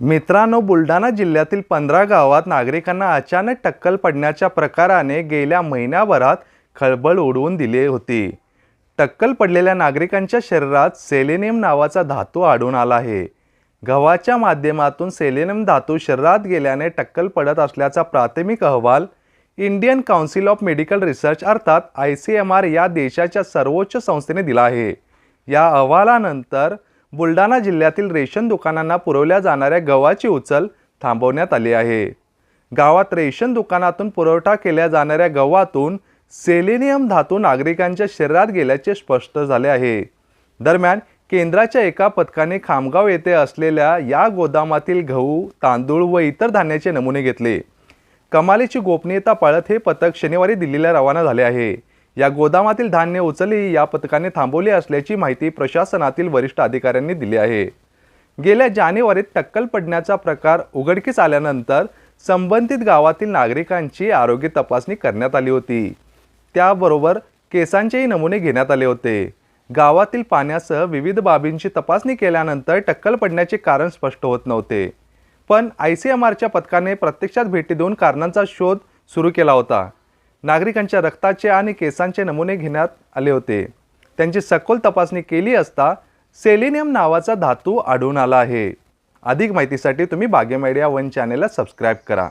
मित्रांनो बुलढाणा जिल्ह्यातील पंधरा गावात नागरिकांना अचानक टक्कल पडण्याच्या प्रकाराने गेल्या महिन्याभरात खळबळ उडवून दिली होती. टक्कल पडलेल्या नागरिकांच्या शरीरात सेलेनियम नावाचा धातू आढळून आला आहे. गव्हाच्या माध्यमातून सेलेनियम धातू शरीरात गेल्याने टक्कल पडत असल्याचा प्राथमिक अहवाल Indian Council of Medical Research अर्थात आय सी एम आर या देशाच्या सर्वोच्च संस्थेने दिला आहे. या अहवालानंतर बुलढाणा जिल्ह्यातील रेशन दुकानांना पुरवल्या जाणाऱ्या गव्हाची उचल थांबवण्यात आली आहे. गावात रेशन दुकानातून पुरवठा केल्या जाणाऱ्या गव्हातून सेलेनियम धातू नागरिकांच्या शरीरात गेल्याचे स्पष्ट झाले आहे. दरम्यान केंद्राच्या एका पथकाने खामगाव येथे असलेल्या या गोदामातील गहू तांदूळ व इतर धान्याचे नमुने घेतले. कमालीची गोपनीयता पाळत हे पथक शनिवारी दिल्लीला रवाना झाले आहे. या गोदामातील धान्य उचलही या पथकाने थांबवली असल्याची माहिती प्रशासनातील वरिष्ठ अधिकाऱ्यांनी दिली आहे. गेल्या जानेवारीत टक्कल पडण्याचा प्रकार उघडकीस आल्यानंतर संबंधित गावातील नागरिकांची आरोग्य तपासणी करण्यात आली होती. त्याबरोबर केसांचेही नमुने घेण्यात आले होते. गावातील पाण्यासह विविध बाबींची तपासणी केल्यानंतर टक्कल पडण्याचे कारण स्पष्ट होत नव्हते. पण आय सी एम आरच्या पथकाने प्रत्यक्षात भेटी देऊन कारणांचा शोध सुरू केला होता. नागरिकांच्या रक्ताचे आणि केसांचे नमुने घेण्यात आले होते. त्यांची सखोल तपासणी केली असता सेलेनियम नावाचा धातू आढळून आला आहे. अधिक माहितीसाठी तुम्ही बागे मीडिया वन चॅनेलला सबस्क्राईब करा.